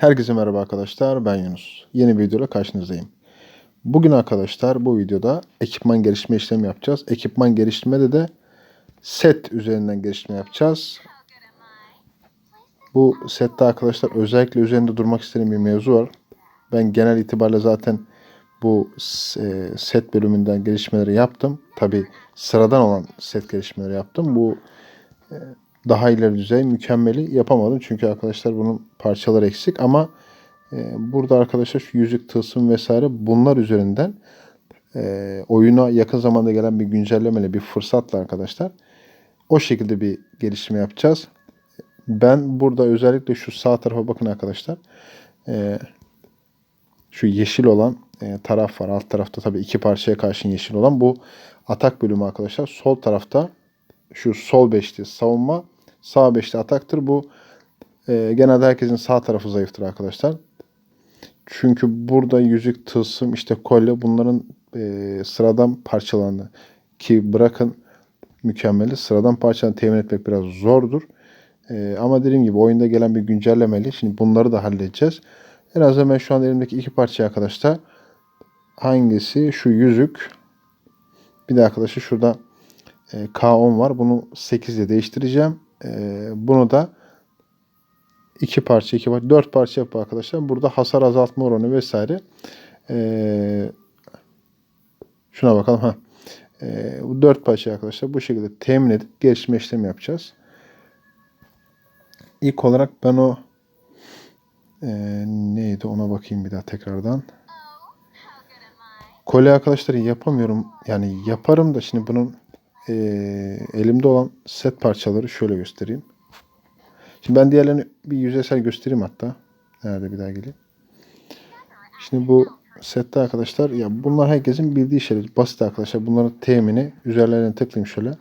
Herkese merhaba arkadaşlar. Ben Yunus. Yeni bir videoyla karşınızdayım. Bugün arkadaşlar bu videoda ekipman geliştirme işlemi yapacağız. Ekipman geliştirmede de set üzerinden geliştirme yapacağız. Bu sette arkadaşlar özellikle üzerinde durmak istediğim bir mevzu var. Ben genel itibariyle zaten bu e, set bölümünden gelişmeleri yaptım. Tabi sıradan olan set gelişmeleri yaptım. Bu e, daha ileri düzey mükemmeli yapamadım. Çünkü arkadaşlar bunun parçaları eksik ama e, burada arkadaşlar şu yüzük tılsım vesaire bunlar üzerinden e, oyuna yakın zamanda gelen bir güncellemeyle bir fırsatla arkadaşlar o şekilde bir gelişme yapacağız. Ben burada özellikle şu sağ tarafa bakın arkadaşlar. E, şu yeşil olan e, taraf var. Alt tarafta tabii iki parçaya karşın yeşil olan bu atak bölümü arkadaşlar. Sol tarafta şu sol beşli savunma, sağ beşli ataktır. Bu e, genelde herkesin sağ tarafı zayıftır arkadaşlar. Çünkü burada yüzük, tılsım, işte kolye bunların e, sıradan parçalarını ki bırakın mükemmeli sıradan parçalarını temin etmek biraz zordur. E, ama dediğim gibi oyunda gelen bir güncellemeli. Şimdi bunları da halledeceğiz. En azından ben şu an elimdeki iki parça arkadaşlar. Hangisi? Şu yüzük. Bir de arkadaşlar şurada e, K10 var. Bunu 8 ile değiştireceğim. E, bunu da iki parça, iki parça, dört parça yapı arkadaşlar. Burada hasar azaltma oranı vesaire. E, şuna bakalım. ha. E, bu dört parça arkadaşlar bu şekilde temin edip gelişme işlemi yapacağız. İlk olarak ben o e, neydi ona bakayım bir daha tekrardan. Kolye arkadaşlar yapamıyorum. Yani yaparım da şimdi bunun e, elimde olan set parçaları şöyle göstereyim. Şimdi ben diğerlerini bir yüzeysel göstereyim hatta. Nerede bir daha geleyim. Şimdi bu sette arkadaşlar ya bunlar herkesin bildiği şeyler. Basit arkadaşlar. Bunların temini üzerlerine tıklayayım şöyle.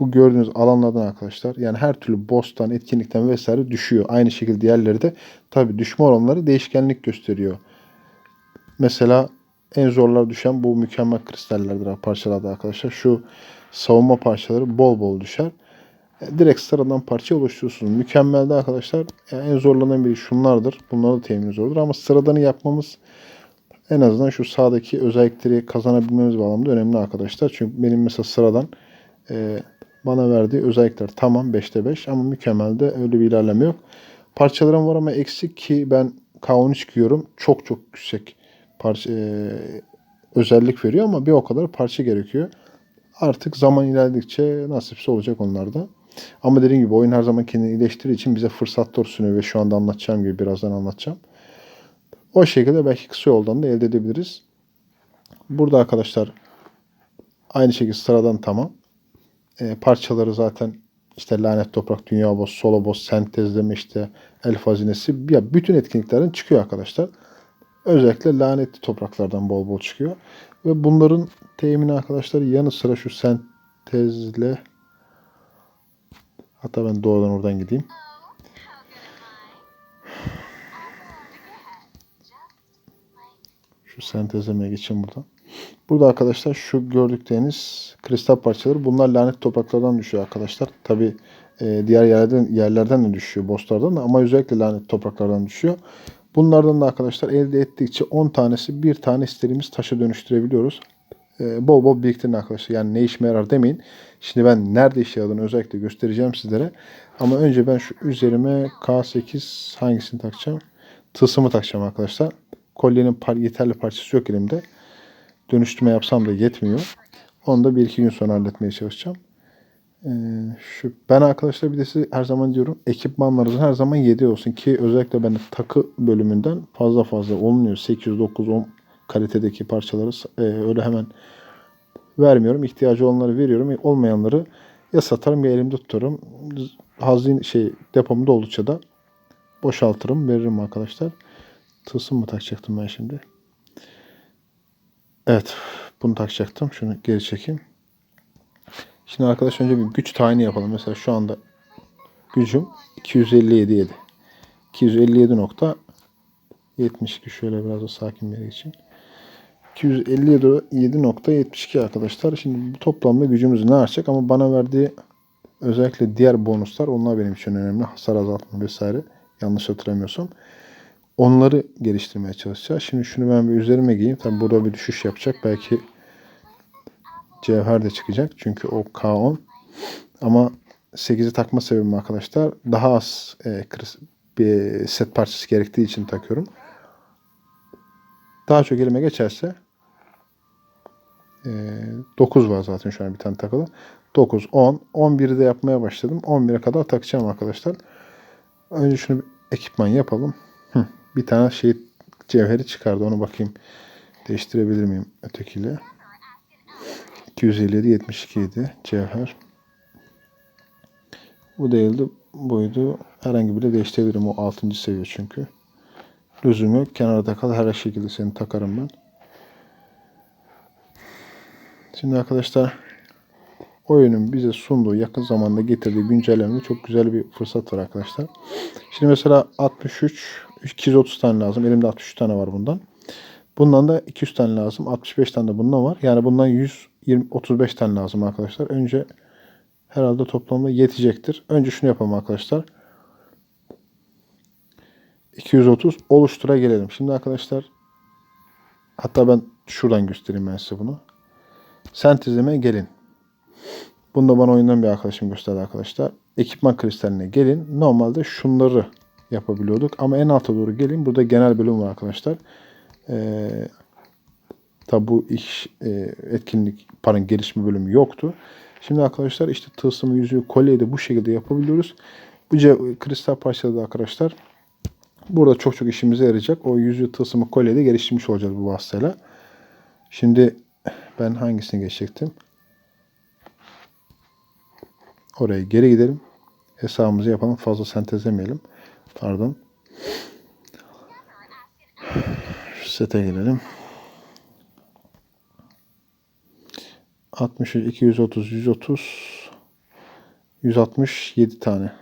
Bu gördüğünüz alanlardan arkadaşlar yani her türlü boss'tan, etkinlikten vesaire düşüyor. Aynı şekilde diğerleri de tabi düşme oranları değişkenlik gösteriyor. Mesela en zorlar düşen bu mükemmel kristallerdir parçalarda arkadaşlar. Şu savunma parçaları bol bol düşer. E, direkt sıradan parça oluşturuyorsunuz. Mükemmelde arkadaşlar yani en zorlanan biri şunlardır. Bunları da temin zordur ama sıradanı yapmamız en azından şu sağdaki özellikleri kazanabilmemiz bağlamında önemli arkadaşlar. Çünkü benim mesela sıradan e, bana verdiği özellikler tamam 5'te 5 ama mükemmelde öyle bir ilerleme yok. Parçalarım var ama eksik ki ben K13 çıkıyorum. Çok çok yüksek parça e, özellik veriyor ama bir o kadar parça gerekiyor. Artık zaman ilerledikçe nasipse olacak onlarda. Ama dediğim gibi oyun her zaman kendini iyileştirdiği için bize fırsatlar sunuyor ve şu anda anlatacağım gibi birazdan anlatacağım. O şekilde belki kısa yoldan da elde edebiliriz. Burada arkadaşlar aynı şekilde sıradan tamam. E, parçaları zaten işte lanet toprak, dünya boss, solo boss, sentezleme işte elf hazinesi ya bütün etkinliklerden çıkıyor arkadaşlar. Özellikle lanetli topraklardan bol bol çıkıyor. Ve bunların temini arkadaşlar yanı sıra şu sentezle hatta ben doğrudan oradan gideyim. Şu sentezlemeye geçeyim buradan. Burada arkadaşlar şu gördükleriniz kristal parçaları. Bunlar lanet topraklardan düşüyor arkadaşlar. Tabi e, diğer yerlerden, yerlerden de düşüyor. Bosslardan da ama özellikle lanet topraklardan düşüyor. Bunlardan da arkadaşlar elde ettikçe 10 tanesi bir tane istediğimiz taşa dönüştürebiliyoruz. Ee, bol bol biriktirin arkadaşlar. Yani ne işime yarar demeyin. Şimdi ben nerede işe yaradığını özellikle göstereceğim sizlere. Ama önce ben şu üzerime K8 hangisini takacağım? Tılsımı takacağım arkadaşlar. Kolyenin par yeterli parçası yok elimde. Dönüştürme yapsam da yetmiyor. Onu da bir iki gün sonra halletmeye çalışacağım. Ee, şu ben arkadaşlar bir de size her zaman diyorum ekipmanlarınızın her zaman 7 olsun ki özellikle ben takı bölümünden fazla fazla olmuyor. 8 9 10 kalitedeki parçaları e, öyle hemen vermiyorum. İhtiyacı olanları veriyorum. Olmayanları ya satarım ya elimde tutarım. Hazin şey depomu oldukça da boşaltırım, veririm arkadaşlar. Tılsım mı takacaktım ben şimdi? Evet, bunu takacaktım. Şunu geri çekeyim. Şimdi arkadaş önce bir güç tayini yapalım. Mesela şu anda gücüm 257 7. 257.72 şöyle biraz da sakin bir yere geçeyim. 257.72 arkadaşlar. Şimdi bu toplamda gücümüz ne artacak ama bana verdiği özellikle diğer bonuslar onlar benim için önemli. Hasar azaltma vesaire. Yanlış hatırlamıyorsam. Onları geliştirmeye çalışacağız. Şimdi şunu ben bir üzerime giyeyim. Tabi burada bir düşüş yapacak. Belki cevher de çıkacak. Çünkü o K10. Ama 8'i takma sebebim arkadaşlar daha az e, bir set parçası gerektiği için takıyorum. Daha çok elime geçerse e, 9 var zaten şu an bir tane takılı. 9, 10, 11'i de yapmaya başladım. 11'e kadar takacağım arkadaşlar. Önce şunu ekipman yapalım. Hı, bir tane şey cevheri çıkardı. Onu bakayım. Değiştirebilir miyim ötekiyle? 257 72 idi cevher. Bu değildi. Buydu. Herhangi biri değiştirebilirim. O 6. seviye çünkü. Lüzum yok. Kenarda kal. Her şekilde seni takarım ben. Şimdi arkadaşlar oyunun bize sunduğu yakın zamanda getirdiği güncellemede çok güzel bir fırsat var arkadaşlar. Şimdi mesela 63 230 tane lazım. Elimde 63 tane var bundan. Bundan da 200 tane lazım. 65 tane de bundan var. Yani bundan 120 35 tane lazım arkadaşlar. Önce herhalde toplamda yetecektir. Önce şunu yapalım arkadaşlar. 230 oluştura gelelim. Şimdi arkadaşlar hatta ben şuradan göstereyim ben size bunu. Sentezlemeye gelin. Bunu da bana oyundan bir arkadaşım gösterdi arkadaşlar. Ekipman kristaline gelin. Normalde şunları yapabiliyorduk. Ama en alta doğru gelin. Burada genel bölüm var arkadaşlar. Ee, tabi bu iş e, etkinlik paranın gelişme bölümü yoktu. Şimdi arkadaşlar işte tılsımı, yüzüğü, kolyeyi de bu şekilde yapabiliyoruz. Bu kristal parçaları da arkadaşlar burada çok çok işimize yarayacak. O yüzüğü, tılsımı, kolyeyi de geliştirmiş olacağız bu vasıtayla. Şimdi ben hangisini geçecektim? Oraya geri gidelim. Hesabımızı yapalım. Fazla sentezlemeyelim. Pardon. Sete gelelim. 63, 230, 130, 167 tane.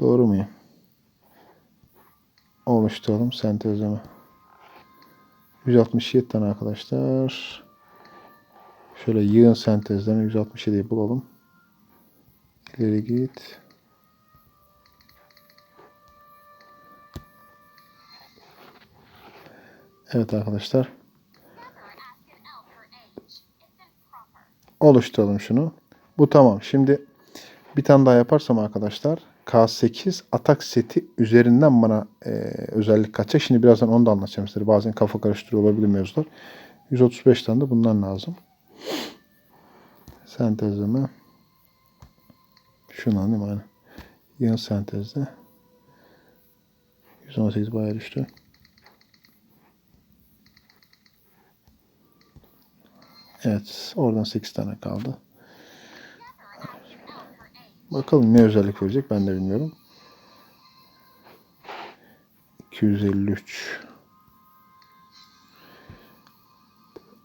Doğru muyum? Oluşturalım sentezleme. 167 tane arkadaşlar. Şöyle yığın sentezleme 167'yi bulalım. İleri git. Evet arkadaşlar. Oluşturalım şunu. Bu tamam. Şimdi bir tane daha yaparsam arkadaşlar K8 atak seti üzerinden bana e, özellik kaçacak. Şimdi birazdan onu da anlatacağım size. Bazen kafa karıştırıyor olabilir mevzular. 135 tane de bundan lazım. Sentezleme. Şundan değil mi? Aynen. Sentezde. 118 bayağı düştü. Evet. Oradan 8 tane kaldı. Bakalım ne özellik verecek ben de bilmiyorum. 253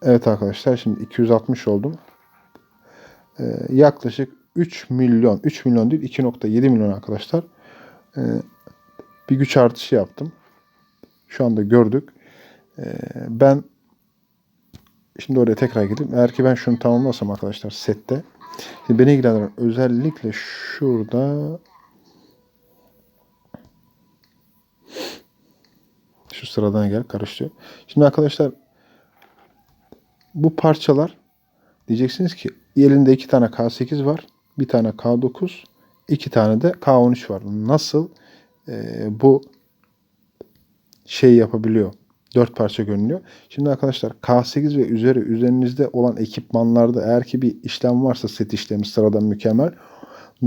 Evet arkadaşlar şimdi 260 oldum. Ee, yaklaşık 3 milyon 3 milyon değil 2.7 milyon arkadaşlar. Ee, bir güç artışı yaptım. Şu anda gördük. Ee, ben şimdi oraya tekrar gideyim. Eğer ki ben şunu tamamlasam arkadaşlar sette Şimdi beni ilgilendiren özellikle şurada şu sıradan gel karıştı. Şimdi arkadaşlar bu parçalar diyeceksiniz ki elinde iki tane K8 var. Bir tane K9 iki tane de K13 var. Nasıl e, bu şey yapabiliyor? Dört parça görünüyor. Şimdi arkadaşlar K8 ve üzeri üzerinizde olan ekipmanlarda eğer ki bir işlem varsa set işlemi sıradan mükemmel.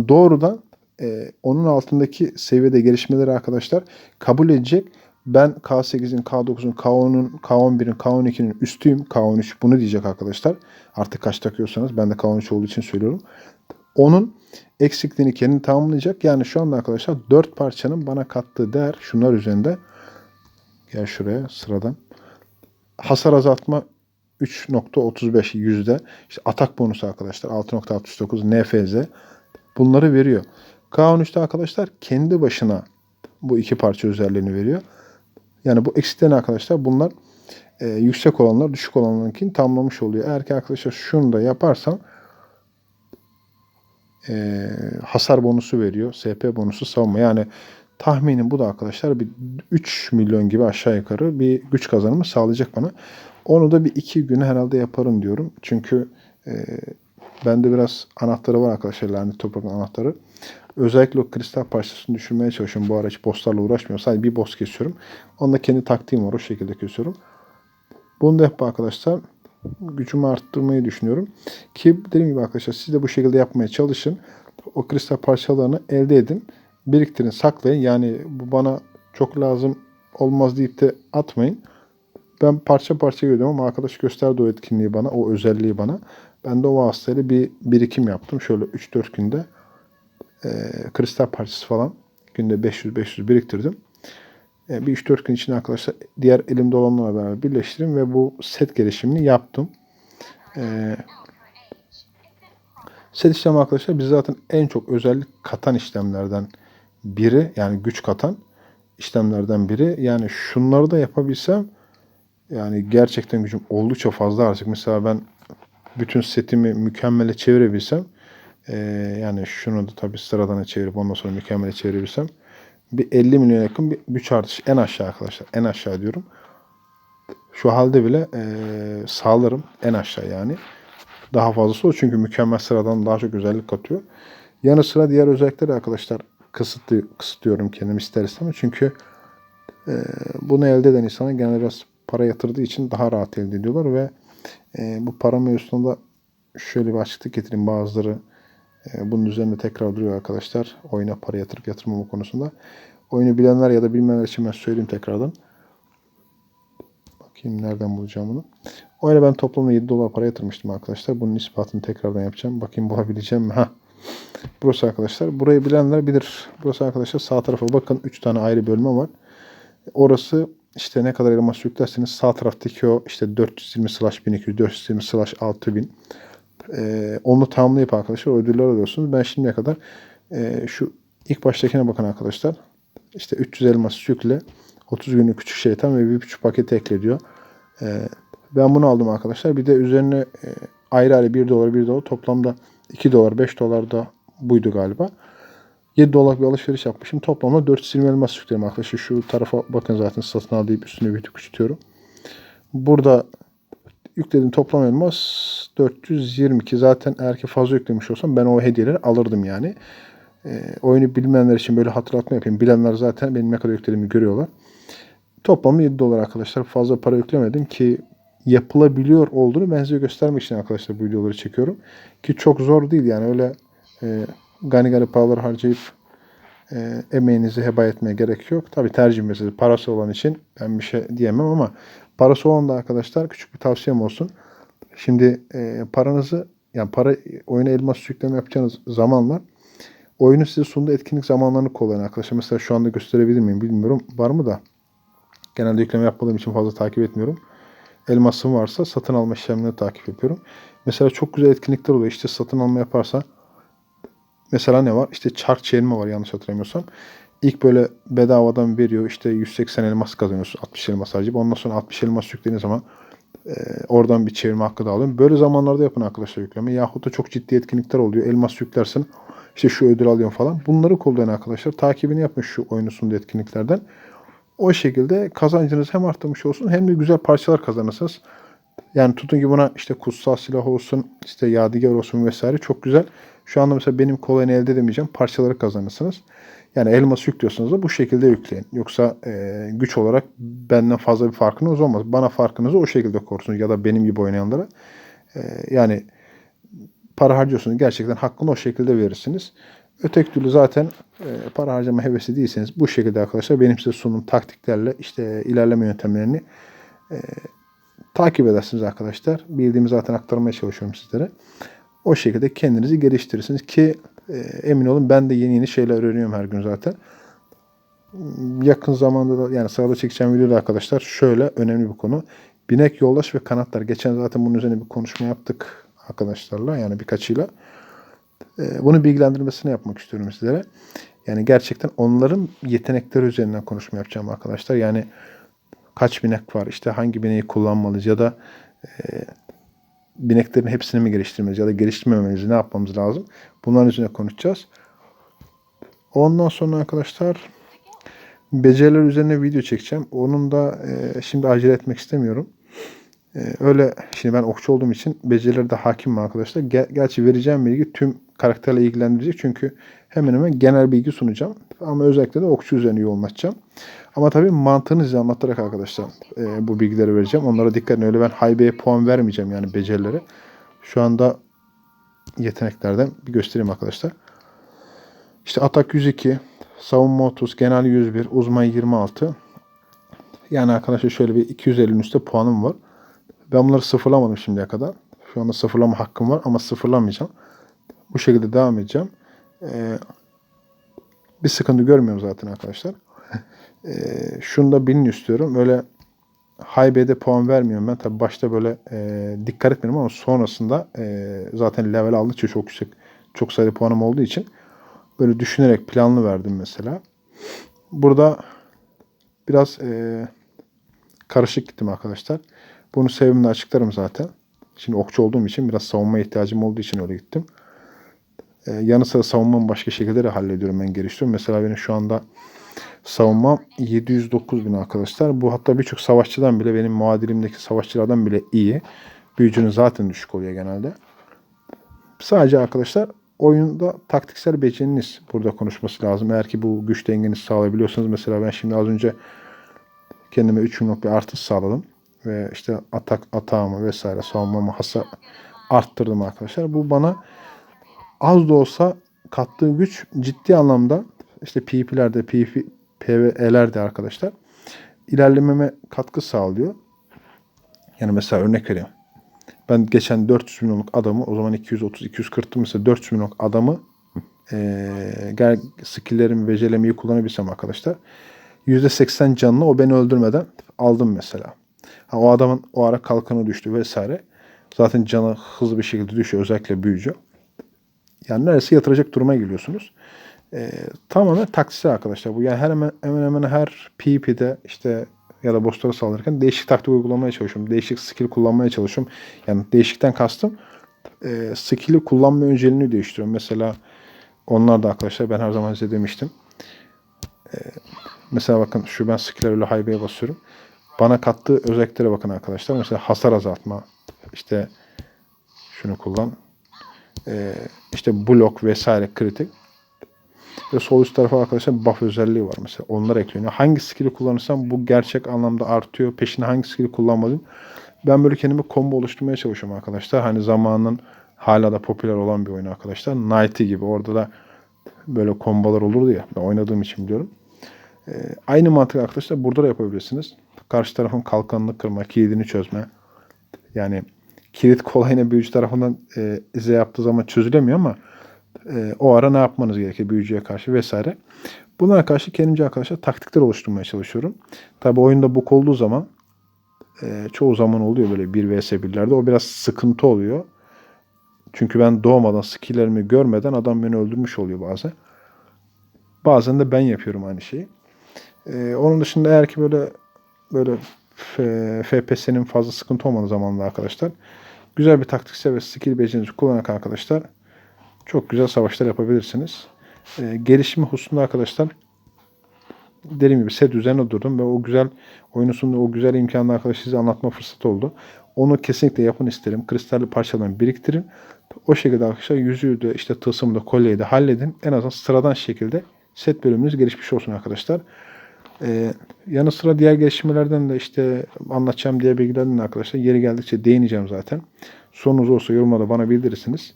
Doğrudan e, onun altındaki seviyede gelişmeleri arkadaşlar kabul edecek. Ben K8'in, K9'un, K10'un, K11'in, K12'nin üstüyüm. K13 bunu diyecek arkadaşlar. Artık kaç takıyorsanız ben de K13 olduğu için söylüyorum. Onun eksikliğini kendi tamamlayacak. Yani şu anda arkadaşlar 4 parçanın bana kattığı değer şunlar üzerinde Gel şuraya sıradan. Hasar azaltma 3.35 yüzde. İşte atak bonusu arkadaşlar 6.69 NFZ. Bunları veriyor. K13'te arkadaşlar kendi başına bu iki parça özelliğini veriyor. Yani bu eksiklerini arkadaşlar bunlar e, yüksek olanlar düşük olanlarınkini tamamlamış oluyor. Eğer ki arkadaşlar şunu da yaparsam e, hasar bonusu veriyor. SP bonusu savunma. Yani Tahminim bu da arkadaşlar bir 3 milyon gibi aşağı yukarı bir güç kazanımı sağlayacak bana. Onu da bir iki güne herhalde yaparım diyorum. Çünkü e, bende biraz anahtarı var arkadaşlar. Lanet toprak anahtarı. Özellikle o kristal parçasını düşürmeye çalışıyorum. Bu ara bosslarla uğraşmıyorum. Sadece bir boss kesiyorum. Onda kendi taktiğim var. O şekilde kesiyorum. Bunu da yap arkadaşlar. Gücümü arttırmayı düşünüyorum. Ki dediğim gibi arkadaşlar siz de bu şekilde yapmaya çalışın. O kristal parçalarını elde edin. Biriktirin, saklayın. Yani bu bana çok lazım olmaz deyip de atmayın. Ben parça parça görüyorum ama arkadaş gösterdi o etkinliği bana, o özelliği bana. Ben de o vasıtayla bir birikim yaptım. Şöyle 3-4 günde e, kristal parçası falan günde 500-500 biriktirdim. E, bir 3-4 gün içinde arkadaşlar diğer elimde olanlarla beraber birleştirdim ve bu set gelişimini yaptım. E, set işlemi arkadaşlar biz zaten en çok özellik katan işlemlerden biri yani güç katan işlemlerden biri. Yani şunları da yapabilsem yani gerçekten gücüm oldukça fazla artık. Mesela ben bütün setimi mükemmele çevirebilsem e, yani şunu da tabii sıradan çevirip ondan sonra mükemmele çevirebilsem bir 50 milyon yakın bir güç artışı en aşağı arkadaşlar. En aşağı diyorum. Şu halde bile e, sağlarım en aşağı yani. Daha fazlası o çünkü mükemmel sıradan daha çok özellik katıyor. Yanı sıra diğer özellikleri arkadaşlar kısıtlı, kısıtlıyorum kendim ister istemez. Çünkü e, bunu elde eden insanlar genelde biraz para yatırdığı için daha rahat elde ediyorlar ve e, bu para mevzusunda şöyle bir açıklık getireyim bazıları e, bunun üzerinde tekrar duruyor arkadaşlar. Oyuna para yatırıp yatırmama konusunda. Oyunu bilenler ya da bilmeyenler için ben söyleyeyim tekrardan. Bakayım nereden bulacağım bunu. Oyuna ben toplamda 7 dolar para yatırmıştım arkadaşlar. Bunun ispatını tekrardan yapacağım. Bakayım bulabileceğim mi? Ha. Burası arkadaşlar. Burayı bilenler bilir. Burası arkadaşlar sağ tarafa bakın. 3 tane ayrı bölme var. Orası işte ne kadar elmas yüklerseniz sağ taraftaki o işte 420 slash 1200, 420 slash 6000 ee, onu tamamlayıp arkadaşlar ödüller alıyorsunuz. Ben şimdiye kadar e, şu ilk baştakine bakın arkadaşlar. İşte 300 elmas yükle 30 günlük küçük şeytan ve bir buçuk paket ekle diyor. Ee, ben bunu aldım arkadaşlar. Bir de üzerine e, ayrı ayrı 1 dolar 1 dolar toplamda 2 dolar 5 dolar da buydu galiba. 7 dolar bir alışveriş yapmışım. Toplamda 420 elmas yükledim arkadaşlar. Şu tarafa bakın zaten satın al deyip üstüne bir küçültüyorum. Burada yüklediğim toplam elmas 422. Zaten eğer ki fazla yüklemiş olsam ben o hediyeleri alırdım yani. E, oyunu bilmeyenler için böyle hatırlatma yapayım. Bilenler zaten benim ne kadar yüklediğimi görüyorlar. Toplamı 7 dolar arkadaşlar. Fazla para yüklemedim ki yapılabiliyor olduğunu ben size göstermek için arkadaşlar bu videoları çekiyorum. Ki çok zor değil yani öyle e, gani gani paralar harcayıp e, emeğinizi heba etmeye gerek yok. Tabi tercih meselesi parası olan için ben bir şey diyemem ama parası olan da arkadaşlar küçük bir tavsiyem olsun. Şimdi e, paranızı yani para oyuna elmas yükleme yapacağınız zamanlar oyunu size sunduğu etkinlik zamanlarını kullanın arkadaşlar. Mesela şu anda gösterebilir miyim bilmiyorum. Var mı da? Genelde yükleme yapmadığım için fazla takip etmiyorum. Elmasım varsa satın alma işlemlerini takip yapıyorum. Mesela çok güzel etkinlikler oluyor. İşte satın alma yaparsa mesela ne var? İşte çark çevirme var yanlış hatırlamıyorsam. İlk böyle bedavadan veriyor. İşte 180 elmas kazanıyorsun. 60 elmas harcayıp ondan sonra 60 elmas yüklediğiniz zaman e, oradan bir çevirme hakkı da alıyorsun. Böyle zamanlarda yapın arkadaşlar yükleme. Yahut da çok ciddi etkinlikler oluyor. Elmas yüklersin. İşte şu ödül alıyorsun falan. Bunları kullanın arkadaşlar. Takibini yapın şu oyunu sunduğu etkinliklerden. O şekilde kazancınız hem artmış olsun hem de güzel parçalar kazanırsınız. Yani tutun ki buna işte kutsal silah olsun, işte yadigar olsun vesaire çok güzel. Şu anda mesela benim kolayını elde edemeyeceğim parçaları kazanırsınız. Yani elmas yüklüyorsunuz da bu şekilde yükleyin. Yoksa e, güç olarak benden fazla bir farkınız olmaz. Bana farkınızı o şekilde korursunuz ya da benim gibi oynayanlara. E, yani para harcıyorsunuz gerçekten hakkını o şekilde verirsiniz. Öteki türlü zaten e, para harcama hevesi değilseniz bu şekilde arkadaşlar benim size sunum taktiklerle işte ilerleme yöntemlerini e, takip edersiniz arkadaşlar. Bildiğimi zaten aktarmaya çalışıyorum sizlere. O şekilde kendinizi geliştirirsiniz ki e, emin olun ben de yeni yeni şeyler öğreniyorum her gün zaten. Yakın zamanda da yani sırada çekeceğim videoda arkadaşlar şöyle önemli bir konu. Binek yoldaş ve kanatlar. Geçen zaten bunun üzerine bir konuşma yaptık arkadaşlarla yani birkaçıyla. E, bunu bilgilendirmesini yapmak istiyorum sizlere. Yani gerçekten onların yetenekleri üzerinden konuşma yapacağım arkadaşlar. Yani kaç binek var, işte hangi bineği kullanmalıyız ya da e, bineklerin hepsini mi geliştirmeliyiz ya da geliştirmemeliyiz, ne yapmamız lazım? Bunların üzerine konuşacağız. Ondan sonra arkadaşlar Beceriler üzerine video çekeceğim. Onun da e, şimdi acele etmek istemiyorum. E, öyle şimdi ben okçu olduğum için becerilere de hakimim arkadaşlar. Ger- gerçi vereceğim bilgi tüm karakterle ilgilendirecek. Çünkü hemen hemen genel bilgi sunacağım. Ama özellikle de okçu üzerine yoğunlaşacağım. Ama tabii mantığını size anlatarak arkadaşlar e, bu bilgileri vereceğim. Onlara dikkat edin. Öyle ben haybeye puan vermeyeceğim yani becerilere. Şu anda yeteneklerden bir göstereyim arkadaşlar. İşte atak 102, savunma 30, genel 101, uzman 26. Yani arkadaşlar şöyle bir 250'nin üstte puanım var. Ben bunları sıfırlamadım şimdiye kadar. Şu anda sıfırlama hakkım var ama sıfırlamayacağım. Bu şekilde devam edeceğim. Ee, bir sıkıntı görmüyorum zaten arkadaşlar. Ee, şunu da bilin istiyorum. Öyle haybede puan vermiyorum ben. Tabi başta böyle e, dikkat etmedim ama sonrasında e, zaten level aldıkça çok yüksek, çok sayıda puanım olduğu için böyle düşünerek planlı verdim mesela. Burada biraz e, karışık gittim arkadaşlar. Bunu sebebini açıklarım zaten. Şimdi okçu olduğum için biraz savunma ihtiyacım olduğu için öyle gittim. E, yanı sıra savunmamı başka şekilde de hallediyorum ben geliştiriyorum. Mesela benim şu anda savunmam 709 bin arkadaşlar. Bu hatta birçok savaşçıdan bile benim muadilimdeki savaşçılardan bile iyi. Büyücünün zaten düşük oluyor genelde. Sadece arkadaşlar oyunda taktiksel beceriniz burada konuşması lazım. Eğer ki bu güç dengenizi sağlayabiliyorsanız mesela ben şimdi az önce kendime 3 milyon bir artış sağladım. Ve işte atak atağımı vesaire savunmamı hasa arttırdım arkadaşlar. Bu bana az da olsa kattığı güç ciddi anlamda işte PvP'lerde, PvP, PvE'lerde arkadaşlar ilerlememe katkı sağlıyor. Yani mesela örnek vereyim. Ben geçen 400 milyonluk adamı o zaman 230-240'tım mesela 400 milyonluk adamı e, skilllerimi, becerilerimi kullanabilsem arkadaşlar %80 canını o beni öldürmeden aldım mesela. Ha, o adamın o ara kalkanı düştü vesaire. Zaten canı hızlı bir şekilde düşüyor özellikle büyücü. Yani neredeyse yatıracak duruma geliyorsunuz. Ee, tamamen taktiksel arkadaşlar bu. Yani her hemen hemen, hemen her PvP'de işte ya da bosslara saldırırken değişik taktik uygulamaya çalışıyorum. Değişik skill kullanmaya çalışıyorum. Yani değişikten kastım e, skill'i kullanma önceliğini değiştiriyorum. Mesela onlar da arkadaşlar ben her zaman size demiştim. E, mesela bakın şu ben skill'e öyle haybeye basıyorum. Bana kattığı özelliklere bakın arkadaşlar. Mesela hasar azaltma. işte şunu kullan. E, işte blok vesaire kritik. Ve sol üst tarafa arkadaşlar buff özelliği var mesela. Onlar ekleniyor. Hangi skill'i kullanırsam bu gerçek anlamda artıyor. Peşine hangi skill'i kullanmadım. Ben böyle kendime combo oluşturmaya çalışıyorum arkadaşlar. Hani zamanın hala da popüler olan bir oyun arkadaşlar. Nighty gibi. Orada da böyle kombolar olurdu ya. Ben oynadığım için biliyorum. Ee, aynı mantık arkadaşlar burada da yapabilirsiniz. Karşı tarafın kalkanını kırma, kilidini çözme. Yani kilit kolayına büyücü tarafından e, ize yaptığı zaman çözülemiyor ama e, o ara ne yapmanız gerekir büyücüye karşı vesaire. Bunlara karşı kendimce arkadaşlar taktikler oluşturmaya çalışıyorum. Tabi oyunda buk olduğu zaman e, çoğu zaman oluyor böyle 1 vs 1'lerde. O biraz sıkıntı oluyor. Çünkü ben doğmadan skilllerimi görmeden adam beni öldürmüş oluyor bazen. Bazen de ben yapıyorum aynı şeyi. E, onun dışında eğer ki böyle böyle FPS'nin fazla sıkıntı olmadığı zamanında arkadaşlar güzel bir taktiksel ve skill becerinizi kullanarak arkadaşlar çok güzel savaşlar yapabilirsiniz. E, gelişimi hususunda arkadaşlar dediğim gibi set üzerine durdum ve o güzel oyunun sunduğu o güzel imkanı arkadaşlar size anlatma fırsatı oldu. Onu kesinlikle yapın isterim. Kristalli parçalarını biriktirin. O şekilde arkadaşlar yüzüğü de işte tılsımı da kolyeyi de halledin. En azından sıradan şekilde set bölümünüz gelişmiş olsun arkadaşlar. Ee, yanı sıra diğer gelişmelerden de işte anlatacağım diğer bilgilerden de arkadaşlar yeri geldikçe değineceğim zaten. Sorunuz olsa yorumlarda bana bildirirsiniz.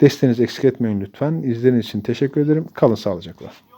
Desteğinizi eksik etmeyin lütfen. İzlediğiniz için teşekkür ederim. Kalın sağlıcakla.